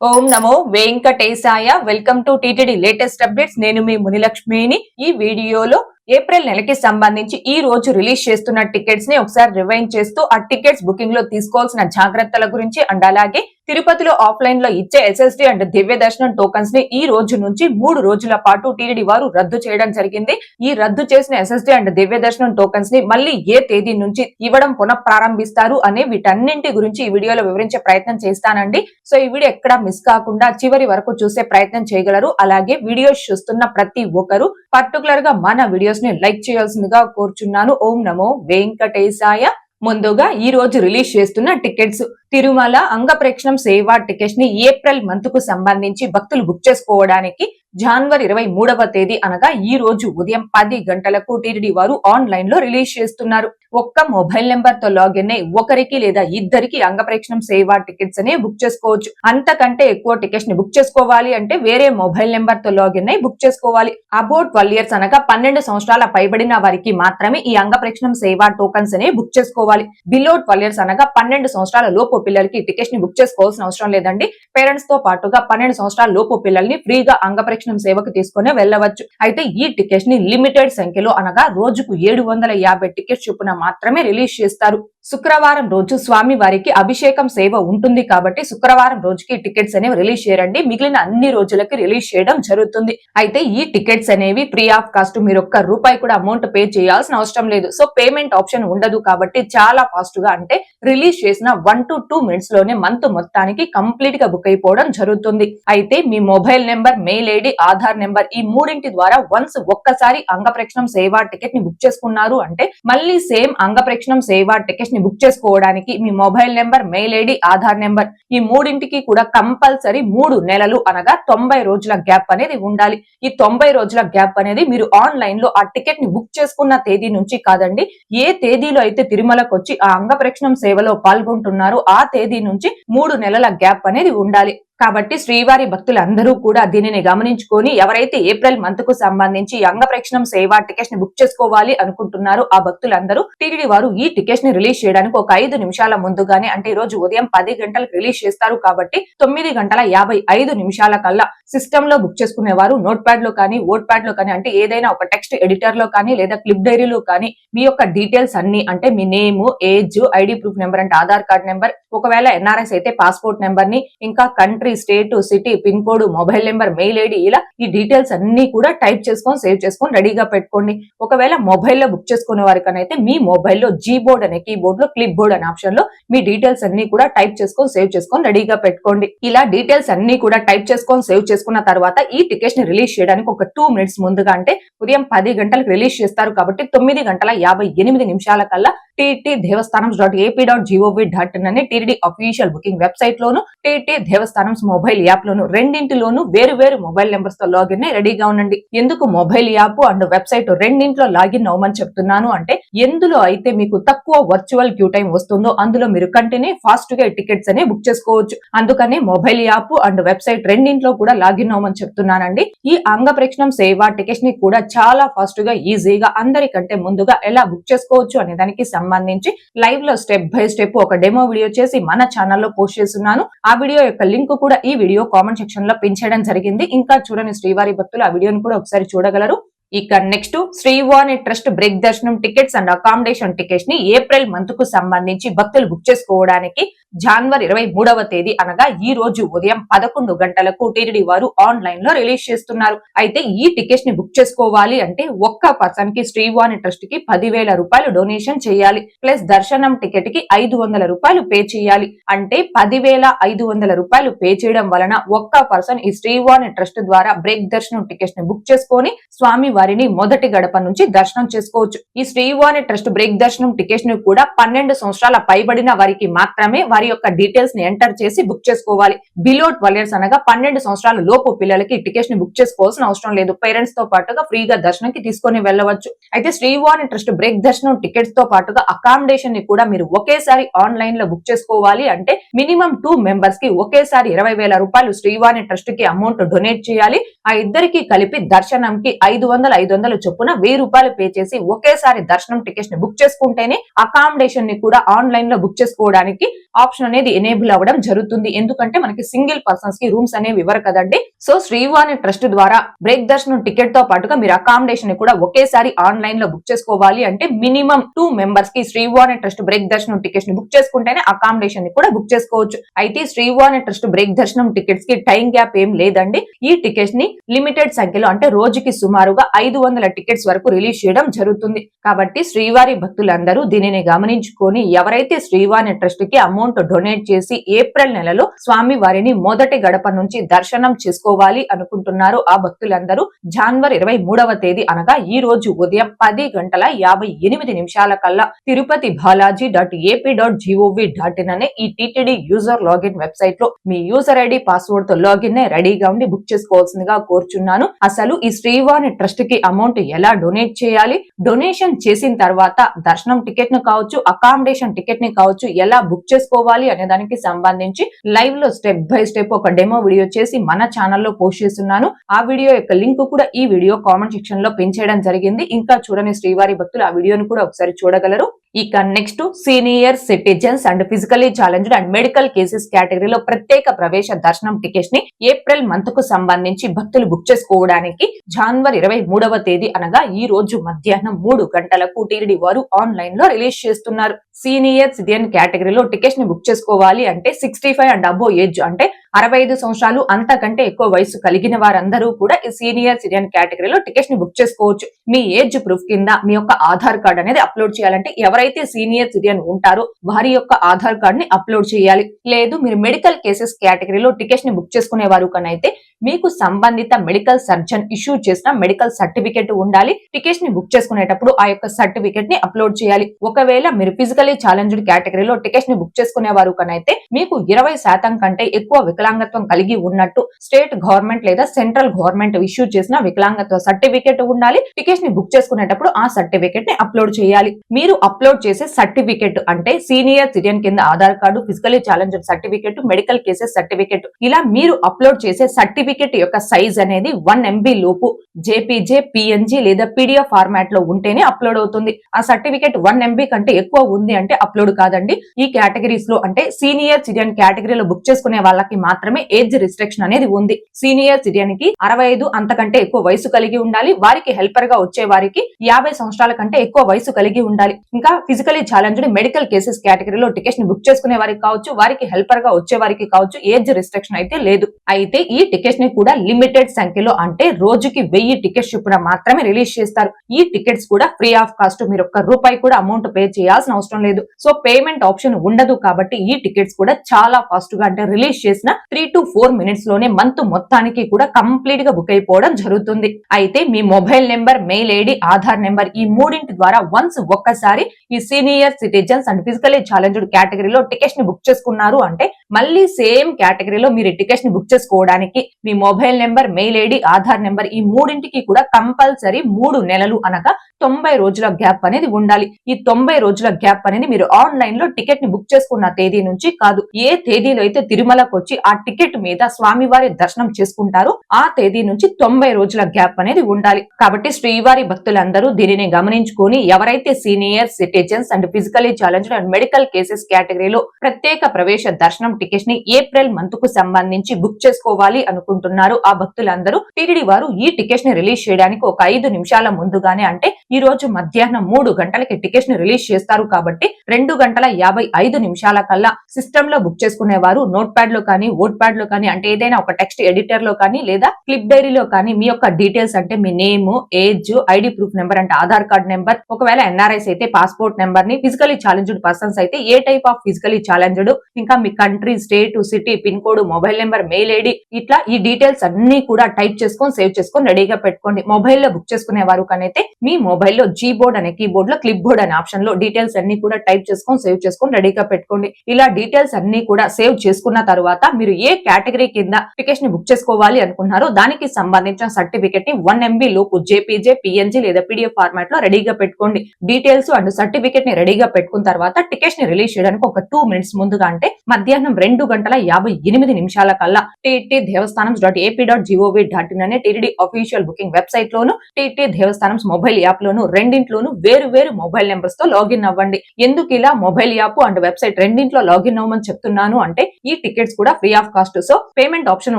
ఓం నమో వెంకటేశాయ. Welcome to TTD latest updates. నేను మీ మునిలక్ష్మిని. ఈ వీడియోలో ఏప్రిల్ నెలకి సంబంధించి ఈ రోజు రిలీజ్ చేస్తున్న టికెట్స్ని ఒకసారి రివైండ్ చేస్తూ ఆ టికెట్స్ బుకింగ్లో తీసుకోవాల్సిన జాగ్రత్తల గురించి అండ్ అలాగే తిరుపతిలో ఆఫ్లైన్లో ఇచ్చే ఎస్ఎస్డి అండ్ దివ్య దర్శనం టోకన్స్ని ఈ రోజు నుంచి మూడు రోజుల పాటు టీటీడీ వారు రద్దు చేయడం జరిగింది. ఈ రద్దు చేసిన ఎస్ఎస్డి అండ్ దివ్య దర్శనం టోకన్స్ని మళ్ళీ ఏ తేదీ నుంచి ఇవ్వడం పునః ప్రారంభిస్తారు అనే వీటన్నింటి గురించి ఈ వీడియోలో వివరించే ప్రయత్నం చేస్తానండి. సో ఈ వీడియో ఎక్కడా మిస్ కాకుండా చివరి వరకు చూసే ప్రయత్నం చేయగలరు. అలాగే వీడియోస్ చూస్తున్న ప్రతి ఒక్కరు పర్టికులర్గా మన వీడియోస్ని లైక్ చేయాల్సిందిగా కోరుచున్నాను. ఓం నమో వెంకటేశాయ. ముందుగా ఈ రోజు రిలీజ్ చేస్తున్న టికెట్స్. తిరుమల అంగప్రేక్షణం సేవా టికెట్స్ని ఏప్రిల్ మంత్కు సంబంధించి భక్తులు బుక్ చేసుకోవడానికి జనవరి ఇరవై మూడవ తేదీ అనగా ఈ రోజు ఉదయం పది గంటలకు టీటీడీ వారు ఆన్లైన్లో రిలీజ్ చేస్తున్నారు. ఒక్క మొబైల్ నెంబర్తో లాగిన్ అయి ఒకరికి లేదా ఇద్దరికి అంగప్రేక్షణం సేవా టికెట్స్ అనే బుక్ చేసుకోవచ్చు. అంతకంటే ఎక్కువ టికెట్స్ని బుక్ చేసుకోవాలి అంటే వేరే మొబైల్ నెంబర్తో లాగిన్ అయి బుక్ చేసుకోవాలి. అబౌట్ ట్వెల్వ్ ఇయర్స్ అనగా పన్నెండు సంవత్సరాల పైబడిన వారికి మాత్రమే ఈ అంగప్రేక్షణం సేవా టోకన్స్ అనే బుక్ చేసుకోవాలి. బిలో ట్వెల్వ్ ఇయర్స్ అనగా పన్నెండు సంవత్సరాల లోపు పిల్లలకి టికెట్స్ని బుక్ చేసుకోవాల్సిన అవసరం లేదండి. పేరెంట్స్తో పాటుగా పన్నెండు సంవత్సరాల లోపు పిల్లల్ని ఫ్రీగా అంగప్రేక్షణం సేవకు తీసుకునే వెళ్ళవచ్చు. అయితే ఈ టికెట్స్ని లిమిటెడ్ సంఖ్యలో అనగా రోజుకు ఏడు వందల యాభై టికెట్స్ చొప్పున మాత్రమే రిలీజ్ చేస్తారు. శుక్రవారం రోజు స్వామి వారికి అభిషేకం సేవ ఉంటుంది కాబట్టి శుక్రవారం రోజుకి టికెట్స్ అనేవి రిలీజ్ చేయండి. మిగిలిన అన్ని రోజులకి రిలీజ్ చేయడం జరుగుతుంది. అయితే ఈ టికెట్స్ అనేవి ఫ్రీ ఆఫ్ కాస్ట్ మీరు ఒక్క రూపాయి కూడా అమౌంట్ పే చేయాల్సిన అవసరం లేదు. సో పేమెంట్ ఆప్షన్ ఉండదు కాబట్టి చాలా ఫాస్ట్గా అంటే రిలీజ్ చేసిన వన్ టు టూ మినిట్స్లోనే మంత్ మొత్తానికి కంప్లీట్గా బుక్ అయిపోవడం జరుగుతుంది. అయితే మీ mobile number mail ID Aadhaar number ఈ మూడింటి ద్వారా వన్స్ ఒక్కసారి అంగప్రక్షణం సేవా టికెట్ని బుక్ చేసుకున్నారు అంటే మళ్ళీ సేమ్ అంగప్రక్షణం సేవా టికెట్ ని బుక్ చేసుకోవడానికి మీ mobile number mail ID Aadhaar number ఈ మూడింటికి కూడా కంపల్సరీ మూడు నెలలు అనగా తొంభై రోజుల గ్యాప్ అనేది ఉండాలి. ఈ తొంభై రోజుల గ్యాప్ అనేది మీరు ఆన్లైన్లో ఆ టికెట్ని బుక్ చేసుకున్న తేదీ నుంచి కాదండి ఏ తేదీలో అయితే తిరుమలకు వచ్చి ఆ అంగప్రక్షణం సేవలో పాల్గొంటున్నారో ఆ తేదీ నుంచి మూడు నెలల గ్యాప్ అనేది ఉండాలి. కాబట్టి శ్రీవారి భక్తులందరూ కూడా దీనిని గమనించుకొని ఎవరైతే ఏప్రిల్ మంత్కు సంబంధించి అంగ ప్రేక్షణం సేవా టికెట్స్ని బుక్ చేసుకోవాలి అనుకుంటున్నారో ఆ భక్తులందరూ టీటీడీ వారు ఈ టికెట్స్ని రిలీజ్ చేయడానికి ఒక ఐదు నిమిషాల ముందుగానే అంటే ఈ రోజు ఉదయం పది గంటలకు రిలీజ్ చేస్తారు కాబట్టి తొమ్మిది గంటల యాభై ఐదు నిమిషాల కల్లా సిస్టమ్లో బుక్ చేసుకునేవారు నోట్ ప్యాడ్లో కానీ ఓట్ ప్యాడ్లో కానీ అంటే ఏదైనా ఒక టెక్స్ట్ ఎడిటర్లో కానీ లేదా క్లిప్ డైరీలో కానీ మీ యొక్క డీటెయిల్స్ అన్ని అంటే మీ name age ID proof number అంటే ఆధార్ కార్డ్ నెంబర్ ఒకవేళ ఎన్ఆర్ఎస్ అయితే పాస్పోర్ట్ నెంబర్ని ఇంకా country state city pin code mobile number mail ID ఇలా ఈ డీటెయిల్స్ అన్ని కూడా టైప్ చేసుకొని సేవ్ చేసుకొని రెడీగా పెట్టుకోండి. ఒకవేళ మొబైల్లో బుక్ చేసుకునే వారికనైతే మీ మొబైల్లో జీ బోర్డ్ అనే కీబోర్డ్లో క్లిప్ బోర్డ్ అనే ఆప్షన్లో మీ డీటెయిల్స్ అన్ని కూడా టైప్ చేసుకొని సేవ్ చేసుకొని రెడీగా పెట్టుకోండి. ఇలా డీటెయిల్స్ అన్ని కూడా టైప్ చేసుకొని సేవ్ చేసుకున్న తర్వాత ఈ టికెట్స్ని రిలీజ్ చేయడానికి ఒక టూ మినిట్స్ ముందుగా అంటే ఉదయం పది గంటలకు రిలీజ్ చేస్తారు కాబట్టి తొమ్మిది గంటల యాభై ఎనిమిది నిమిషాల కల్లా TT Devasthanam dot AP dot GOV dot in అనే టీడీ అఫీషియల్ బుకింగ్ వెబ్సైట్ లోను టీటీ దేవస్థానం మొబైల్ యాప్ లోను రెండింటిలోను వేరు వేరు మొబైల్ నెంబర్స్తో లాగిన్ అయి రెడీగా ఉండండి. ఎందుకు మొబైల్ యాప్ అండ్ వెబ్సైట్ రెండింటిలో లాగిన్ అవ్వమని చెప్తున్నాను అంటే ఎందులో అయితే మీకు తక్కువ వర్చువల్ క్యూ టైం వస్తుందో అందులో మీరు కంటిన్యూ ఫాస్ట్గా టికెట్స్ అనే బుక్ చేసుకోవచ్చు. అందుకనే మొబైల్ యాప్ అండ్ వెబ్సైట్ రెండింటిలో కూడా లాగిన్ అవ్వమని చెప్తున్నానండి. ఈ అంగ ప్రేక్షణం సేవ టికెట్స్ని కూడా చాలా ఫాస్ట్గా ఈజీగా అందరికంటే ముందుగా ఎలా బుక్ చేసుకోవచ్చు అనే దానికి సంబంధించి లైవ్లో స్టెప్ బై స్టెప్ ఒక డెమో వీడియో చేసి మన ఛానల్లో పోస్ట్ చేస్తున్నాను. ఆ వీడియో యొక్క లింక్ కూడా ఈ వీడియో కామెంట్ సెక్షన్లో పిన్ చేయడం జరిగింది. ఇంకా చూడని శ్రీవారి భక్తులు ఆ వీడియోని కూడా ఒకసారి చూడగలరు. ఇక next Srivani trust break darshanam tickets and accommodation టికెట్స్ని April మంత్కు సంబంధించి భక్తులు బుక్ చేసుకోవడానికి జనవరి ఇరవై మూడవ తేదీ అనగా ఈ రోజు ఉదయం పదకొండు గంటలకు టీటీడీ వారు ఆన్లైన్లో రిలీజ్ చేస్తున్నారు. అయితే ఈ టికెట్స్ని బుక్ చేసుకోవాలి అంటే ఒక్క పర్సన్కి శ్రీవాణి ట్రస్ట్కి పదివేల రూపాయలు డొనేషన్ చేయాలి. ప్లస్ దర్శనం టికెట్కి ఐదు వందల రూపాయలు పే చేయాలి. అంటే పదివేల ఐదు వందల రూపాయలు పే చేయడం వలన ఒక్క పర్సన్ ఈ శ్రీవాణి ట్రస్ట్ ద్వారా బ్రేక్ దర్శనం టికెట్స్ని బుక్ చేసుకొని స్వామి వారిని మొదటి గడప నుంచి దర్శనం చేసుకోవచ్చు. ఈ శ్రీవాణి ట్రస్ట్ బ్రేక్ దర్శనం టికెట్స్ని కూడా పన్నెండు సంవత్సరాల పైబడిన వారికి మాత్రమే వారి యొక్క డీటెయిల్స్ని ఎంటర్ చేసి బుక్ చేసుకోవాలి. బిలో ట్వెల్వ్ ఇయర్స్ అనగా పన్నెండు సంవత్సరాల లోపు పిల్లలకి టికెట్స్ని బుక్ చేసుకోవాల్సిన అవసరం లేదు. పేరెంట్స్తో పాటుగా ఫ్రీగా దర్శనంకి తీసుకొని వెళ్ళవచ్చు. అయితే శ్రీవాణి ట్రస్ట్ బ్రేక్ దర్శనం టికెట్స్తో పాటుగా అకామిడేషన్ని కూడా మీరు ఒకేసారి ఆన్లైన్లో బుక్ చేసుకోవాలి అంటే మినిమం టూ మెంబర్స్కి ఒకేసారి ఇరవై వేల రూపాయలు శ్రీవాణి ట్రస్ట్కి అమౌంట్ డొనేట్ చేయాలి. ఆ ఇద్దరికి కలిపి దర్శనంకి ఐదు వందల ఐదు వందల చొప్పున వెయ్యి రూపాయలు పే చేసి ఒకేసారి దర్శనం టికెట్స్ని బుక్ చేసుకుంటేనే అకామిడేషన్ని కూడా ఆన్లైన్లో బుక్ చేసుకోవడానికి ఆప్షన్ అనేది ఎనేబుల్ అవ్వడం జరుగుతుంది. ఎందుకంటే మనకి సింగిల్ పర్సన్స్కి రూమ్స్ అనేవి ఇవ్వరు కదండి. సో శ్రీవాణి ట్రస్ట్ ద్వారా బ్రేక్ దర్శనం టికెట్తో పాటుగా మీరు అకామిడేషన్ని కూడా ఒకేసారి ఆన్లైన్లో బుక్ చేసుకోవాలి అంటే మినిమం టూ మెంబర్స్కి శ్రీవాణి ట్రస్ట్ బ్రేక్ దర్శనం టికెట్స్ని బుక్ చేసుకుంటేనే అకామిడేషన్ని కూడా బుక్ చేసుకోవచ్చు. అయితే శ్రీవాణి ట్రస్ట్ బ్రేక్ దర్శనం టికెట్స్కి టైం గ్యాప్ ఏం లేదండి. ఈ టికెట్స్ని లిమిటెడ్ సంఖ్యలో అంటే రోజుకి సుమారుగా ఐదు వందల టికెట్స్ వరకు రిలీజ్ చేయడం జరుగుతుంది. కాబట్టి శ్రీవారి భక్తులందరూ దీనిని గమనించుకొని ఎవరైతే శ్రీవాణి ట్రస్ట్కి అమౌంట్ డొనేట్ చేసి ఏప్రిల్ నెలలో స్వామి వారిని మొదటి గడప నుంచి దర్శనం చేసుకోవాలి అనుకుంటున్నారు ఆ భక్తులందరూ. జాన్వరి ఇరవై మూడవ తేదీ అనగా ఈ రోజు ఉదయం పది గంటల యాభై ఎనిమిది నిమిషాల కల్లా Tirupati Balaji dot AP dot gov dot in అనే ఈ టిటిడి యూజర్ లాగిన్ వెబ్సైట్లో మీ యూజర్ ఐడి పాస్వర్డ్తో లాగిన్ రెడీగా ఉండి బుక్ చేసుకోవాల్సిందిగా కోరుచున్నాను. అసలు ఈ శ్రీవాణి ట్రస్ట్కి అమౌంట్ ఎలా డొనేట్ చేయాలి? డొనేషన్ చేసిన తర్వాత దర్శనం టికెట్ను కావచ్చు అకామిడేషన్ టికెట్ని కావచ్చు ఎలా బుక్ చేసుకోవాలి? అనే దానికి సంబంధించి లైవ్లో స్టెప్ బై స్టెప్ ఒక డెమో వీడియో చేసి మన ఛానల్లో పోస్ట్ చేస్తున్నాను. ఆ వీడియో యొక్క లింక్ కూడా ఈ వీడియో కామెంట్ సెక్షన్లో పెంచేయడం జరిగింది. ఇంకా చూడని శ్రీవారి భక్తులు ఆ వీడియోను కూడా ఒకసారి చూడగలరు. ఇక next senior citizens and physically challenged and medical cases కేటగిరీలో ప్రత్యేక ప్రవేశ దర్శనం టికెట్స్ని ఏప్రిల్ మంత్కు సంబంధించి భక్తులు బుక్ చేసుకోవడానికి జనవరి ఇరవై మూడవ తేదీ అనగా ఈ రోజు మధ్యాహ్నం మూడు గంటలకు టీడీ వారు ఆన్లైన్లో రిలీజ్ చేస్తున్నారు. సీనియర్ సిటిజన్ కేటగిరీలో టికెట్స్ని బుక్ చేసుకోవాలి అంటే sixty five and above age అంటే అరవై ఐదు సంవత్సరాలు అంతకంటే ఎక్కువ వయసు కలిగిన వారందరూ కూడా ఈ సీనియర్ సిటిజన్ కేటగిరీలో టికెట్స్ని బుక్ చేసుకోవచ్చు. మీ ఏజ్ ప్రూఫ్ కింద మీ యొక్క ఆధార్ కార్డ్ అనేది అప్లోడ్ చేయాలంటే ఎవరైతే సీనియర్ సిటిజన్ ఉంటారో వారి యొక్క ఆధార్ కార్డ్ని అప్లోడ్ చేయాలి. లేదు మీరు మెడికల్ కేసెస్ కేటగిరీలో టికెట్స్ని బుక్ చేసుకునే వారు కనైతే మీకు సంబంధిత మెడికల్ సర్జన్ ఇష్యూ చేసిన మెడికల్ సర్టిఫికెట్ ఉండాలి. టికెట్స్ని బుక్ చేసుకునేటప్పుడు ఆ యొక్క సర్టిఫికెట్ని అప్లోడ్ చేయాలి. ఒకవేళ మీరు ఫిజికలీ ఛాలెంజ్డ్ కేటగిరీలో టికెట్స్ని బుక్ చేసుకునే వారు కనైతే మీకు ఇరవై శాతం కంటే ఎక్కువ వికలాంగత్వం కలిగి ఉన్నట్టు స్టేట్ గవర్నమెంట్ లేదా సెంట్రల్ గవర్నమెంట్ ఇష్యూ చేసిన వికలాంగత్వ సర్టిఫికేట్ ఉండాలి. టికెట్ని బుక్ చేసుకునేటప్పుడు ఆ సర్టిఫికేట్ని అప్లోడ్ చేయాలి. మీరు అప్లోడ్ చేసే సర్టిఫికేట్ అంటే సీనియర్ సిటిజన్ కింద Aadhaar card physically challenge certificate medical cases certificate. ఇలా మీరు అప్లోడ్ చేసే సర్టిఫికేట్ యొక్క సైజ్ అనేది వన్ ఎంబీ లోపు జేపీజే పిఎన్జి లేదా పీడిఎఫ్ ఫార్మాట్లో ఉంటేనే అప్లోడ్ అవుతుంది. ఆ సర్టిఫికేట్ వన్ ఎంబీ కంటే ఎక్కువ ఉంది అంటే అప్లోడ్ కాదండి. ఈ కేటగిరీస్లో అంటే సీనియర్ సిటిజన్ కేటగిరీలో బుక్ చేసుకునే వాళ్ళకి మాత్రం మాత్రమే ఏజ్ రిస్ట్రిక్షన్ అనేది ఉంది. సీనియర్ సిటిజన్కి అరవై ఐదు అంతకంటే ఎక్కువ వయసు కలిగి ఉండాలి. వారికి హెల్పర్గా వచ్చే వారికి యాభై సంవత్సరాల కంటే ఎక్కువ వయసు కలిగి ఉండాలి. ఇంకా ఫిజికలీ ఛాలెంజ్డ్ మెడికల్ కేసెస్ కేటగిరీలో టికెట్స్ని బుక్ చేసుకునే వారికి కావచ్చు వారికి హెల్పర్గా వచ్చే వారికి కావచ్చు ఏజ్ రిస్ట్రిక్షన్ అయితే లేదు. అయితే ఈ టికెట్స్ని కూడా లిమిటెడ్ సంఖ్యలో అంటే రోజుకి వెయ్యి టికెట్స్ చొప్పున మాత్రమే రిలీజ్ చేస్తారు. ఈ టికెట్స్ కూడా ఫ్రీ ఆఫ్ కాస్ట్ మీరు ఒక్క రూపాయి కూడా అమౌంట్ పే చేయాల్సిన అవసరం లేదు. సో పేమెంట్ ఆప్షన్ ఉండదు కాబట్టి ఈ టికెట్స్ కూడా చాలా ఫాస్ట్గా అంటే రిలీజ్ చేసిన త్రీ టు ఫోర్ మినిట్స్లోనే మంత్ మొత్తానికి కూడా కంప్లీట్గా బుక్ అయిపోవడం జరుగుతుంది. అయితే మీ mobile number mail ID Aadhaar number ఈ మూడింటి ద్వారా వన్స్ ఒక్కసారి ఈ senior citizens and physically challenged కేటగిరీలో టికెట్స్ని బుక్ చేసుకున్నారు అంటే మళ్ళీ సేమ్ కేటగిరీలో మీరు టికెట్స్ని బుక్ చేసుకోవడానికి మీ mobile number mail ID Aadhaar number ఈ మూడింటికి కూడా కంపల్సరీ మూడు నెలలు అనగా తొంభై రోజుల గ్యాప్ అనేది ఉండాలి. ఈ తొంభై రోజుల గ్యాప్ అనేది మీరు ఆన్లైన్లో టికెట్ని బుక్ చేసుకున్న తేదీ నుంచి కాదు ఏ తేదీలో అయితే తిరుమలకు వచ్చి ఆ టికెట్ మీద స్వామివారి దర్శనం చేసుకుంటారో ఆ తేదీ నుంచి తొంభై రోజుల గ్యాప్ అనేది ఉండాలి. కాబట్టి శ్రీవారి భక్తులందరూ దీనిని గమనించుకొని ఎవరైతే senior citizens and physically challenged and medical cases కేటగిరీలో ప్రత్యేక ప్రవేశ దర్శనం టికెట్ని ఏప్రిల్ మంత్కు సంబంధించి బుక్ చేసుకోవాలి అనుకుంటున్నారు ఆ భక్తులందరూ టీటీడీ వారు ఈ టికెట్ని రిలీజ్ చేయడానికి ఒక ఐదు నిమిషాల ముందుగానే అంటే ఈ రోజు మధ్యాహ్నం మూడు గంటలకి టికెట్స్ని రిలీజ్ చేస్తారు కాబట్టి రెండు గంటల యాభై ఐదు నిమిషాల కల్లా సిస్టమ్లో బుక్ చేసుకునే వారు నోట్ ప్యాడ్లో కానీ ఓట్ ప్యాడ్లో కానీ అంటే ఏదైనా ఒక టెక్స్ట్ ఎడిటర్లో కానీ లేదా క్లిప్ డైరీలో కానీ మీ యొక్క డీటెయిల్స్ అంటే మీ name age ID proof number అంటే ఆధార్ కార్డ్ నెంబర్ ఒకవేళ ఎన్ఆర్ఐస్ అయితే పాస్పోర్ట్ నెంబర్ని ఫిజికలీ ఛాలెంజ్డ్ పర్సన్స్ అయితే ఏ టైప్ ఆఫ్ ఫిజికలీ ఛాలెంజ్డ్ ఇంకా మీ country state city pin code mobile number mail ID ఇట్లా ఈ డీటెయిల్స్ అన్ని కూడా టైప్ చేసుకొని సేవ్ చేసుకొని రెడీగా పెట్టుకోండి మొబైల్లో బుక్ చేసుకునే వారు కనైతే మీ మొబైల్లో జీ బోర్డ్ అనే కీబోర్డ్లో క్లిప్ బోర్డ్ అనే ఆప్షన్లో డీటెయిల్స్ అన్ని కూడా టైప్ చేసుకొని సేవ్ చేసుకొని రెడీగా పెట్టుకోండి. ఇలా డీటెయిల్స్ అన్ని కూడా సేవ్ చేసుకున్న తర్వాత మీరు ఏ కేటగిరీ కింద అప్లికేషన్ని బుక్ చేసుకోవాలి అనుకున్నారో దానికి సంబంధించిన సర్టిఫికెట్ని వన్ ఎంబీ లోపు జేపీజే పిఎన్జీ లేదా పీడిఎఫ్ ఫార్మాట్లో రెడీగా పెట్టుకోండి. డీటెయిల్స్ అండ్ సర్టిఫికెట్ని రెడీగా పెట్టుకున్న తర్వాత టికెట్స్ని రిలీజ్ చేయడానికి ఒక టూ మినిట్స్ ముందుగా అంటే మధ్యాహ్నం రెండు గంటల యాభై ఎనిమిది నిమిషాల కల్లా TT Devasthanam dot AP dot GOV dot in అనే టీడీ అఫీషియల్ బుకింగ్ వెబ్సైట్ లోను టీటీ దేవస్థానం మొబైల్ యాప్ యాప్లోను రెండింట్లోనూ వేరు వేరు మొబైల్ నెంబర్స్తో లాగిన్ అవ్వండి. ఎందుకు ఇలా? మొబైల్ యాప్ అండ్ వెబ్సైట్ రెండింట్లో లాగిన్ అవ్వమని చెప్తున్నాను అంటే ఈ టికెట్స్ కూడా free of cost. So payment option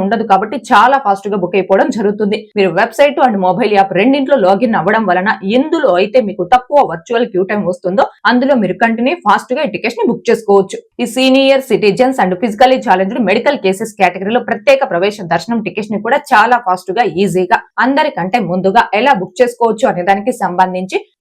ఉండదు కాబట్టి చాలా ఫాస్ట్గా బుక్ అయిపోవడం జరుగుతుంది. మీరు వెబ్సైట్ అండ్ మొబైల్ యాప్ రెండింట్లో లాగిన్ అవ్వడం వలన ఎందులో అయితే మీకు తక్కువ వర్చువల్ క్యూ టైం వస్తుందో అందులో మీరు కంటిన్యూ ఫాస్ట్గా ఈ టికెట్స్ని బుక్ చేసుకోవచ్చు. ఈ senior citizens and physically challenged medical cases కేటగిరీలో ప్రత్యేక ప్రవేశ దర్శనం టికెట్స్ని కూడా చాలా ఫాస్ట్గా ఈజీగా అందరికంటే ముందుగా ఎలా బుక్ చేసుకోవచ్చు అనే దానికి సంబంధించి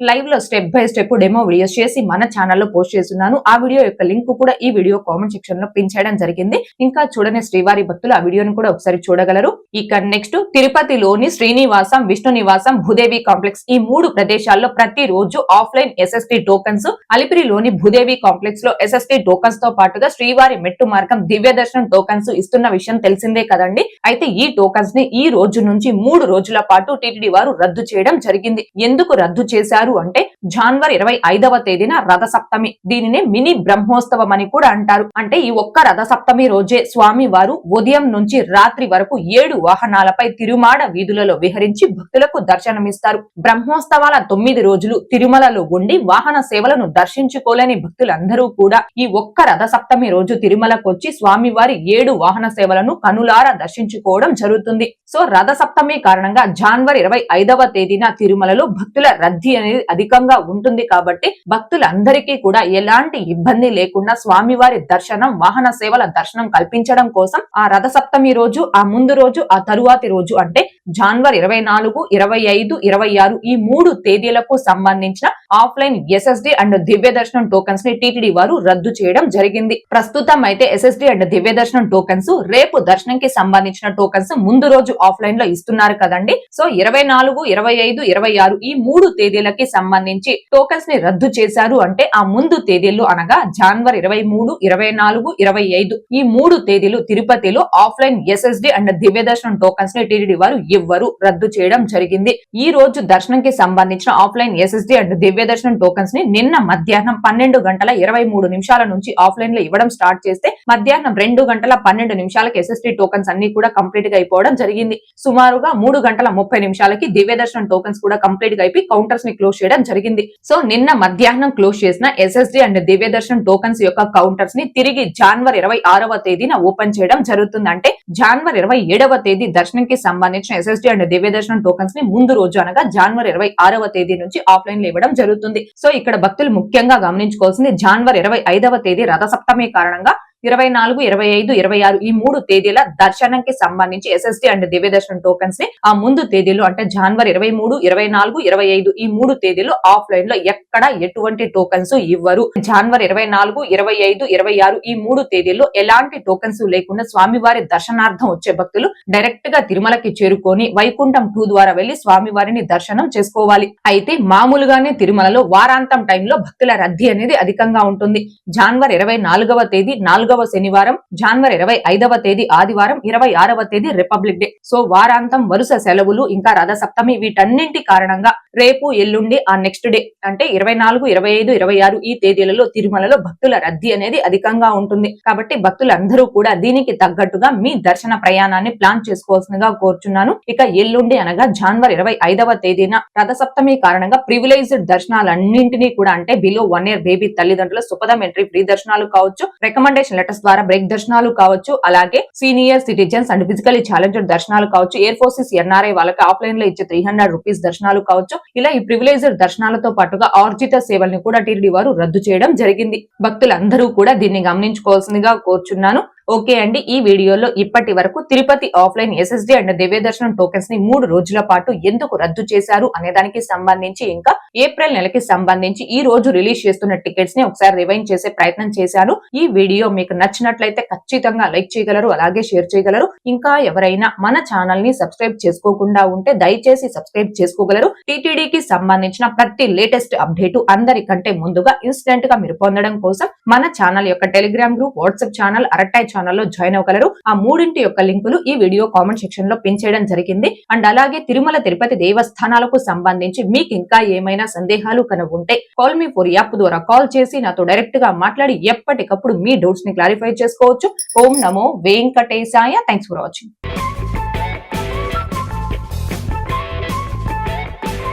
లైవ్లో step by step demo videos చేసి మన ఛానల్లో పోస్ట్ చేస్తున్నాను. ఆ వీడియో యొక్క లింక్ కూడా ఈ వీడియో కామెంట్ సెక్షన్లో పిన్ చేయడం జరిగింది. ఇంకా చూడని శ్రీవారి భక్తులు ఆ వీడియోను కూడా ఒకసారి చూడగలరు. ఇక నెక్స్ట్ తిరుపతిలోని శ్రీనివాసం విష్ణు నివాసం భూదేవి కాంప్లెక్స్ ఈ మూడు ప్రదేశాల్లో ప్రతి రోజు ఆఫ్లైన్ ఎస్ఎస్టీ టోకన్స్ అలిపిరిలోని భూదేవి కాంప్లెక్స్లో ఎస్ఎస్టీ టోకన్స్తో పాటుగా శ్రీవారి మెట్టు మార్గం దివ్య దర్శనం టోకన్స్ ఇస్తున్న విషయం తెలిసిందే కదండి. అయితే ఈ టోకన్స్ని ఈ రోజు నుంచి మూడు రోజుల పాటు టీటీడీ వారు రద్దు చేయడం జరిగింది. ఎందుకు రద్దు చేశారు అంటే జాన్వరి ఇరవై ఐదవ తేదీన రథ సప్తమి దీనినే మినీ బ్రహ్మోత్సవం అని కూడా అంటారు. అంటే ఈ ఒక్క రథ సప్తమి రోజే స్వామి వారు ఉదయం నుంచి రాత్రి వరకు ఏడు వాహనాలపై తిరుమాడ వీధులలో విహరించి భక్తులకు దర్శనమిస్తారు. బ్రహ్మోత్సవాల తొమ్మిది రోజులు తిరుమలలో ఉండి వాహన సేవలను దర్శించుకోలేని భక్తులందరూ కూడా ఈ ఒక్క రథ సప్తమి రోజు తిరుమలకు వచ్చి స్వామివారి ఏడు వాహన సేవలను కనులారా దర్శించుకోవడం జరుగుతుంది. సో రథ సప్తమి కారణంగా జాన్వరి ఇరవై ఐదవ తేదీన తిరుమలలో భక్తుల రద్దీ అనేది అధికంగా ఉంటుంది కాబట్టి భక్తులందరికీ కూడా ఎలాంటి ఇబ్బంది లేకుండా స్వామివారి దర్శనం వాహన సేవల దర్శనం కల్పించడం కోసం ఆ రథ సప్తమి రోజు ఆ ముందు రోజు ఆ తరువాతి రోజు అంటే జాన్వరి ఇరవై నాలుగు ఇరవై ఐదు ఇరవై ఆరు ఈ మూడు తేదీలకు సంబంధించిన ఆఫ్లైన్ ఎస్ఎస్డి అండ్ దివ్య దర్శనం టోకన్స్ని టీటీడీ వారు రద్దు చేయడం జరిగింది. ప్రస్తుతం అయితే ఎస్ఎస్డి అండ్ దివ్య దర్శనం టోకన్స్ రేపు దర్శనం కి సంబంధించిన టోకన్స్ ముందు రోజు ఆఫ్లైన్లో ఇస్తున్నారు కదండి. సో ఇరవై నాలుగు ఇరవై ఐదు ఇరవై ఆరు ఈ మూడు తేదీలకి సంబంధించి టోకన్స్ని రద్దు చేశారు అంటే ఆ ముందు తేదీల్లో అనగా జనవరి ఇరవై మూడు ఇరవై నాలుగు ఇరవై ఐదు. ఈ మూడు తేదీలు తిరుపతిలో ఆఫ్లైన్ ఎస్ఎస్డి అండ్ దివ్య దర్శనం టోకన్స్ని టీడీడీ వారు ఇవ్వరు రద్దు చేయడం జరిగింది. ఈ రోజు దర్శనం కి సంబంధించిన ఆఫ్లైన్ ఎస్ఎస్డి అండ్ దివ్య దర్శనం టోకన్స్ని నిన్న మధ్యాహ్నం పన్నెండు గంటల ఇరవై మూడు నిమిషాల నుంచి ఆఫ్లైన్లో ఇవ్వడం స్టార్ట్ చేస్తే మధ్యాహ్నం రెండు గంటల పన్నెండు నిమిషాలకి ఎస్ఎస్డి టోకన్స్ అన్ని కూడా కంప్లీట్గా అయిపోవడం జరిగింది. సుమారుగా మూడు గంటల ముప్పై నిమిషాలకి దివ్య దర్శనం టోకన్స్ కూడా కంప్లీట్గా అయిపోయి కౌంటర్స్ని క్లోజ్ చేయడం జరిగింది. సో నిన్న మధ్యాహ్నం క్లోజ్ చేసిన ఎస్ఎస్డి అండ్ దివ్యదర్శన్ టోకన్స్ యొక్క కౌంటర్స్ని తిరిగి జనవరి ఇరవై ఆరవ తేదీన ఓపెన్ చేయడం జరుగుతుంది. అంటే జనవరి ఇరవై ఏడవ తేదీ దర్శనంకి సంబంధించిన ఎస్ఎస్డి అండ్ దివ్యదర్శనం టోకన్స్ని ముందు రోజు అనగా జనవరి ఇరవై ఆరవ తేదీ నుంచి ఆఫ్లైన్లో ఇవ్వడం జరుగుతుంది. సో ఇక్కడ భక్తులు ముఖ్యంగా గమనించుకోవాల్సింది జనవరి ఇరవై ఐదవ తేదీ రథ సప్తమి కారణంగా ఇరవై నాలుగు ఇరవై ఐదు ఇరవై ఆరు ఈ మూడు తేదీల దర్శనంకి సంబంధించి ఎస్ఎస్డి అండ్ దివ్య దర్శనం టోకన్స్ని ఆ ముందు తేదీలు అంటే జనవరి ఇరవై మూడు ఇరవై నాలుగు ఇరవై ఐదు ఈ మూడు తేదీలు ఆఫ్లైన్లో ఎక్కడ ఎటువంటి టోకన్స్ ఇవ్వరు. జనవరి ఇరవై నాలుగు ఇరవై ఐదు ఇరవై ఆరు ఈ మూడు తేదీల్లో ఎలాంటి టోకన్స్ లేకుండా స్వామివారి దర్శనార్థం వచ్చే భక్తులు డైరెక్ట్గా తిరుమలకి చేరుకొని వైకుంఠం టూ ద్వారా వెళ్ళి స్వామివారిని దర్శనం చేసుకోవాలి. అయితే మామూలుగానే తిరుమలలో వారాంతం టైంలో భక్తుల రద్దీ అనేది అధికంగా ఉంటుంది. జనవరి ఇరవై నాలుగవ తేదీ నాలుగవ శనివారం జనవరి ఇరవై ఐదవ తేదీ ఆదివారం ఇరవై ఆరవ తేదీ రిపబ్లిక్ డే. సో వారాంతం వరుస సెలవులు ఇంకా రథ సప్తమి వీటన్నింటి కారణంగా రేపు ఎల్లుండి ఆ నెక్స్ట్ డే అంటే ఇరవై నాలుగు ఇరవై ఐదు ఇరవై ఆరు ఈ తేదీలలో తిరుమలలో భక్తుల రద్దీ అనేది అధికంగా ఉంటుంది. కాబట్టి భక్తులందరూ కూడా దీనికి తగ్గట్టుగా మీ దర్శన ప్రయాణాన్ని ప్లాన్ చేసుకోవాల్సిందిగా కోరుచున్నాను. ఇక ఎల్లుండి అనగా జనవరి ఇరవై ఐదవ తేదీన రథ సప్తమి కారణంగా ప్రివిలైజ్డ్ దర్శనాలన్నింటినీ కూడా అంటే బిలో వన్ ఇయర్ బేబీ తల్లిదండ్రుల సుపదం ఎంట్రీ ఫ్రీ దర్శనాలు కావచ్చు రికమెండేషన్ లెటర్స్ ద్వారా బ్రేక్ దర్శనాలు కావచ్చు అలాగే senior citizens and physically challenged దర్శనాలు కావచ్చు ఎయిర్ ఫోర్సెస్ ఎన్ఆర్ఐ వాళ్ళకి ఆఫ్లైన్లో ఇచ్చే త్రీ హండ్రెడ్ రూపీస్ దర్శనాలు కావచ్చు. ఇలా ఈ ప్రివిలైజ్డ్ దర్శనాలతో పాటుగా ఆర్జిత సేవల్ని కూడా టీడీ వారు రద్దు చేయడం జరిగింది. భక్తులందరూ కూడా దీన్ని గమనించుకోవాల్సిందిగా కోరుచున్నాను. ఓకే అండి ఈ వీడియోలో ఇప్పటి వరకు తిరుపతి ఆఫ్లైన్ ఎస్ఎస్డి అండ్ దివ్య దర్శనం టోకెన్స్ని మూడు రోజుల పాటు ఎందుకు రద్దు చేశారు అనే దానికి సంబంధించి ఇంకా ఏప్రిల్ నెలకి సంబంధించి ఈ రోజు రిలీజ్ చేస్తున్న టికెట్స్ని ఒకసారి రివైండ్ చేసే ప్రయత్నం చేశాను ఈ వీడియో మీకు నచ్చినట్లయితే ఖచ్చితంగా లైక్ చేయగలరు అలాగే షేర్ చేయగలరు. ఇంకా ఎవరైనా మన ఛానల్ని సబ్స్క్రైబ్ చేసుకోకుండా ఉంటే దయచేసి సబ్స్క్రైబ్ చేసుకోగలరు. టీటీడీకి సంబంధించిన ప్రతి లేటెస్ట్ అప్డేట్ అందరికంటే ముందుగా ఇన్స్టెంట్గా మీరు పొందడం కోసం మన ఛానల్ యొక్క Telegram group WhatsApp channel Arattai ఛానల్లో జాయిన్ అవ్వగలరు. ఆ మూడింటి యొక్క లింకులు ఈ వీడియో కామెంట్ సెక్షన్లో పిన్ చేయడం జరిగింది. అండ్ అలాగే తిరుమల తిరుపతి దేవస్థానాలకు సంబంధించి మీకు ఇంకా ఏమైనా సందేహాలు కనుక ఉంటే కాల్ మీ ఫోర్ యాప్ ద్వారా కాల్ చేసి నాతో డైరెక్ట్గా మాట్లాడి ఎప్పటికప్పుడు మీ డౌట్స్ని క్లారిఫై చేసుకోవచ్చు. ఓం నమో వెంకటేశాయ. Thanks for watching